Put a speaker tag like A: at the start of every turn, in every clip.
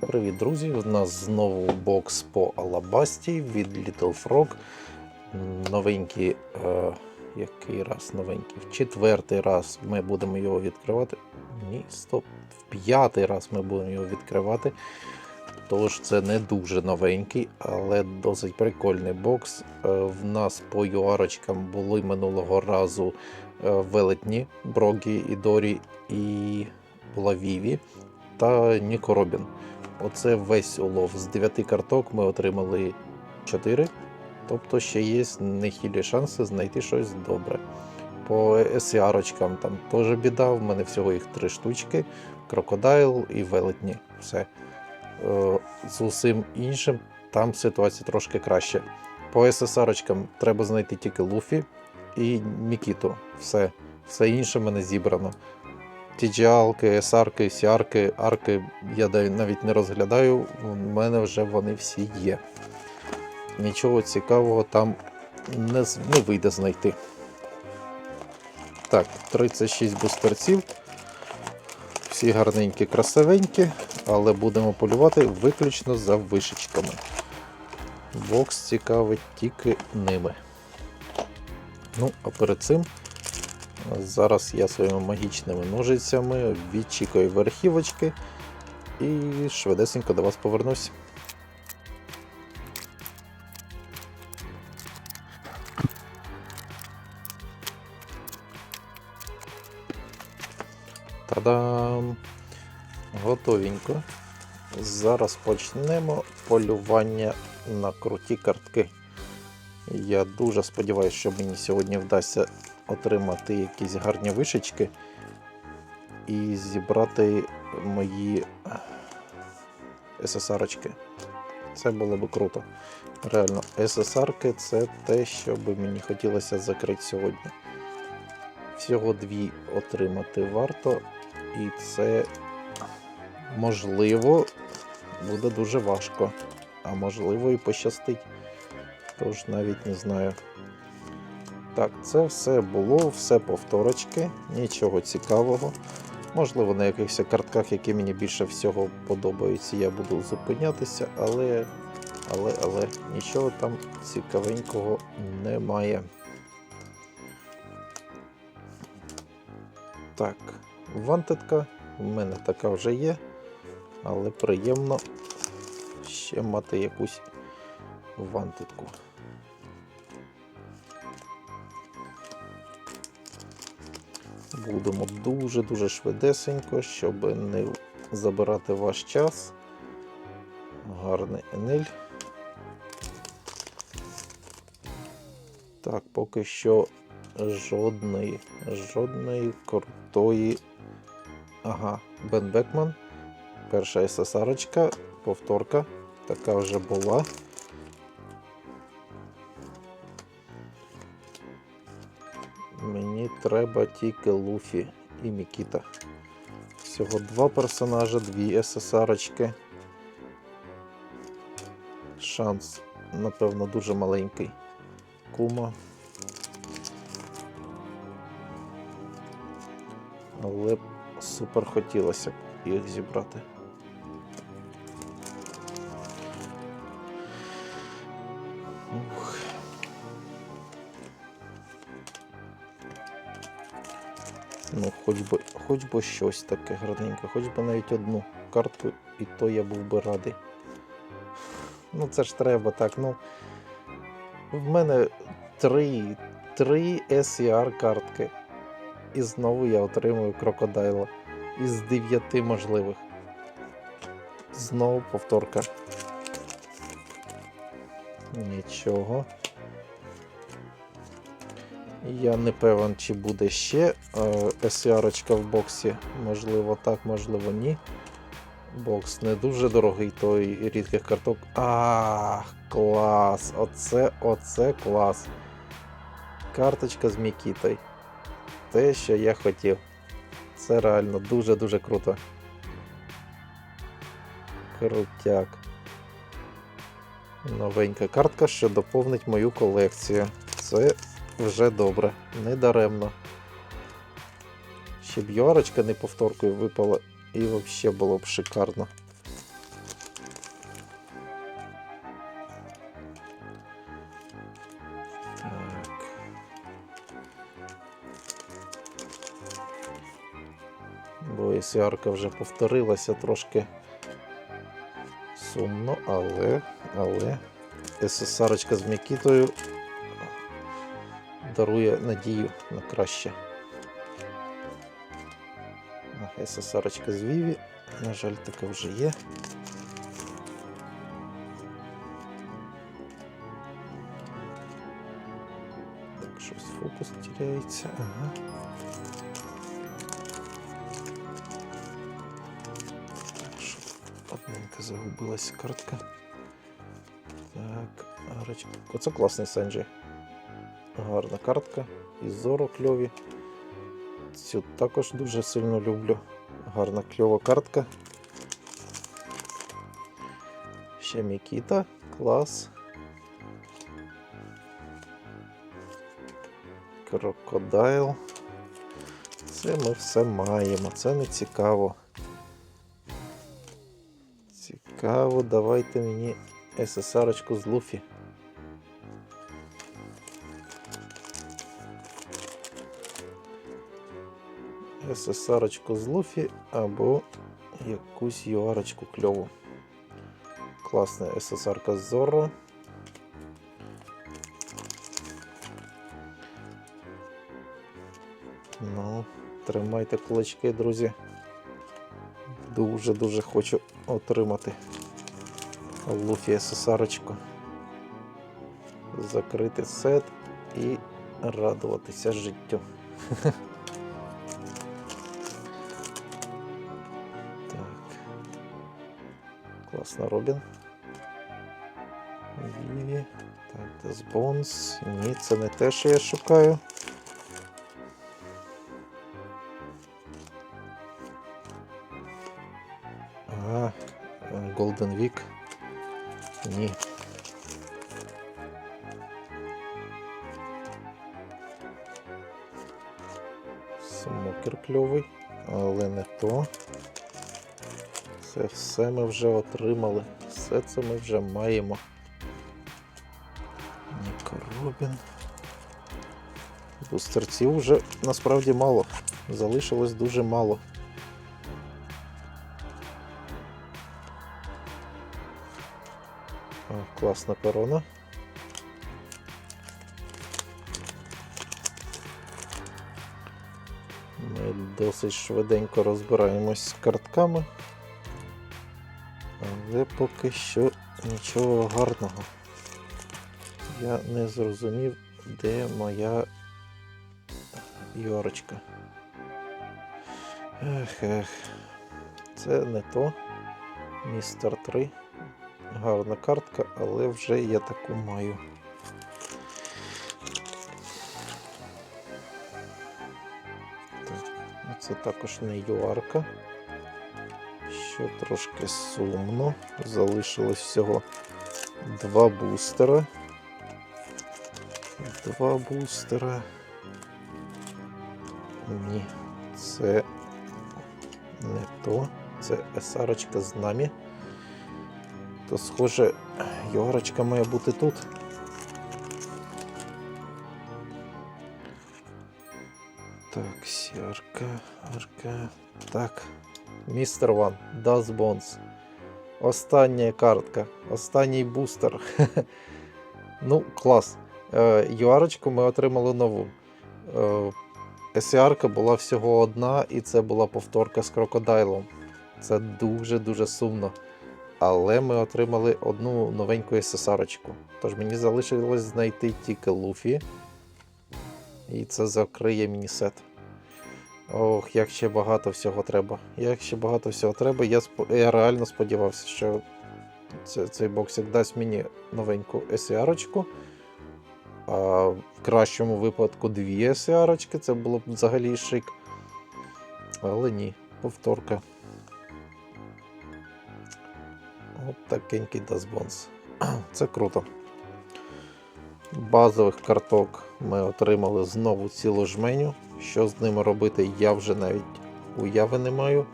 A: Привіт, друзі! У нас знову бокс по Алабасті від Little Frog. Новенький, е, який раз новенький? В четвертий раз ми будемо його відкривати. Ні, стоп. В п'ятий раз ми будемо його відкривати. Тож це не дуже новенький, але досить прикольний бокс. Е, в нас по юарочкам були минулого разу е, велетні, Брогі і Дорі і була Віві та Ніко Робін. Оце весь улов. З 9 карток ми отримали 4. Тобто ще є нехилі шанси знайти щось добре. По SR-очкам там теж біда, в мене всього їх 3 штучки: крокодайл і велетні. Все. Е, З усім іншим там ситуація трошки краще. По SSR-очкам треба знайти тільки Луфі і Мікіту. Все. Все інше мене зібрано. TGL-ки, SR-ки, CR-ки, арки я навіть не розглядаю, у мене вже вони всі є. Нічого цікавого там не, не вийде знайти. Так, 36 бустерців. Всі гарненькі, красивенькі, але будемо полювати виключно за вишечками. Бокс цікавить тільки ними. Ну, а перед цим Зараз я своїми магічними ножицями відчікаю верхівочки і швидесенько до вас повернусь. Та-дам! Готовенько. Зараз почнемо полювання на круті картки. Я дуже сподіваюся, що мені сьогодні вдасться отримати якісь гарні вишечки і зібрати мої СССРочки. Це було би круто. Реально, СССРки це те, що би мені хотілося закрити сьогодні. Всього дві отримати варто, і це можливо буде дуже важко, а можливо і пощастить. Тож навіть не знаю. Так, це все було, все повторочки, нічого цікавого. Можливо, на якихось картках, які мені більше всього подобаються, я буду зупинятися, але, але, але нічого там цікавенького немає. Так, вантитка. в мене така вже є, але приємно ще мати якусь вантитку. Будемо дуже-дуже швидесенько, щоб не забирати ваш час. Гарний енель. Так, поки що жодної, жодної крутої. Ага, Бен Бекман. Перша СССРочка, повторка. Така вже була. Треба тільки Луфі і Мікіта. Всього два персонажа, дві СССРочки. Шанс, напевно, дуже маленький. Кума. Але супер хотілося б їх зібрати. Ух. Ну, хоч би, хоч би щось таке гарненьке, хоч би навіть одну карту, і то я був би радий. Ну, це ж треба так. Ну, в мене три, три SER картки. І знову я отримую крокодайла. Із дев'яти можливих. Знову повторка. Нічого. Я не певен, чи буде ще SR в боксі. Можливо, так, можливо, ні. Бокс не дуже дорогий, той рідких карток. Ах, клас! Оце, оце клас. Карточка з Мікітою. Те, що я хотів. Це реально дуже-дуже круто. Крутяк. Новенька картка, що доповнить мою колекцію. Це вже добре, не даремно. Ще б ярочка не повторкою випала і взагалі було б шикарно. Бо ярка вже повторилася трошки сумно, але але СССР з Мікітою дарує надію на краще. SSR з Віві, на жаль, така вже є. Так, щось фокус теряється. Ага. Так, що одненька загубилась картка. Так, арочка. Оце класний Сенджі. Гарна картка. І зоро кльові. Цю також дуже сильно люблю. Гарна кльова картка. Ще Мікіта. Клас. Крокодайл. Це ми все маємо. Це не цікаво. Цікаво, давайте мені СССРочку з Луфі. СССРочку з Луфі або якусь юарочку кльову. Класна СССРка з Зорро. Ну, тримайте кулачки, друзі. Дуже-дуже хочу отримати Луфі СССРочку. Закрити сет і радуватися життю. Класно Робін. Віві. Так, Дезбонс. Ні, це не те, що я шукаю. Ага, Golden Week. Ні. Смокер кльовий, але не то. Це все ми вже отримали. Все це ми вже маємо. Нікоробін. Бустерців вже насправді мало. Залишилось дуже мало. О, класна корона. Ми досить швиденько розбираємось з картками. Але поки що нічого гарного. Я не зрозумів, де моя Йорочка. Ех, ех. Це не то. Містер 3. Гарна картка, але вже я таку маю. Так, ну це також не юарка. Що трошки сумно. Залишилось всього два бустера. Два бустера. Ні, це не то. Це есарочка з нами. То схоже, Йорочка має бути тут. Так, сярка, арка. Так. Містер Ван, Das Bones. Остання картка, останній бустер. ну, клас. Е, Юарочку ми отримали нову. Е, SR була всього одна, і це була повторка з крокодайлом. Це дуже-дуже сумно. Але ми отримали одну новеньку SSR. Тож мені залишилось знайти тільки Луфі. І це закриє міні-сет. Ох, як ще багато всього треба. Як ще багато всього треба. Я спо- я реально сподівався, що це, цей боксик дасть мені новеньку SR. А в кращому випадку дві SR, це було б взагалі шик. Але ні, повторка. От такенький Дазбонс. Це круто. Базових карток ми отримали знову цілу жменю. Що з ними робити, я вже навіть уяви не маю.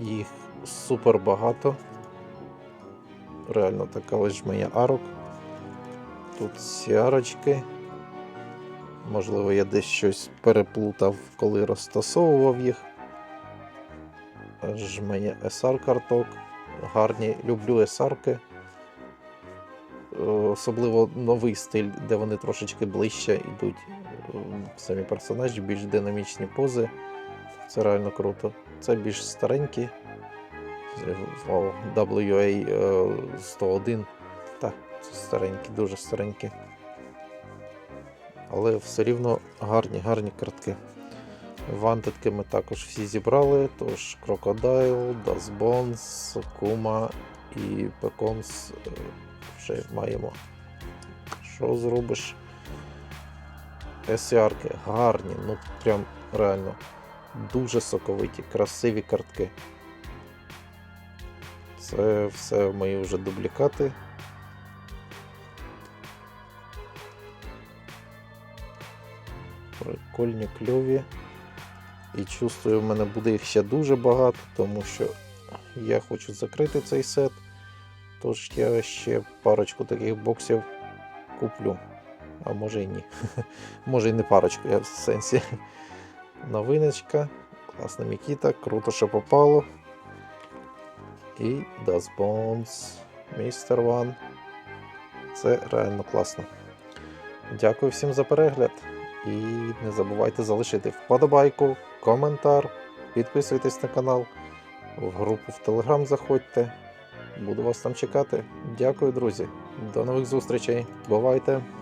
A: Їх супер багато. Реально така ось жменя арок. Тут сіарочки. Можливо, я десь щось переплутав, коли розтасовував їх. жменя SR карток. Гарні, люблю SR-ки. Е, Особливо новий стиль, де вони трошечки ближче йдуть. Е, Самі персонажі, більш динамічні пози. Це реально круто. Це більш старенькі. Е, WA е, 101. Так, це старенькі, дуже старенькі. Але все рівно гарні, гарні картки. Вантедки ми також всі зібрали, тож Das Bones, Kuma і Pecons е, вже маємо. Що зробиш? SR-ки гарні, ну прям реально дуже соковиті, красиві картки. Це все мої вже дублікати. Прикольні, кльові. І чувствую, в мене буде їх ще дуже багато, тому що я хочу закрити цей сет. Тож я ще парочку таких боксів куплю. А може і ні. може і не парочку, я в сенсі. Новиночка. Класна Мікіта, круто, що попало. І Das Bones, Mr. One. Це реально класно. Дякую всім за перегляд. І не забувайте залишити вподобайку, коментар, підписуйтесь на канал, в групу в Телеграм заходьте. Буду вас там чекати. Дякую, друзі. До нових зустрічей. Бувайте!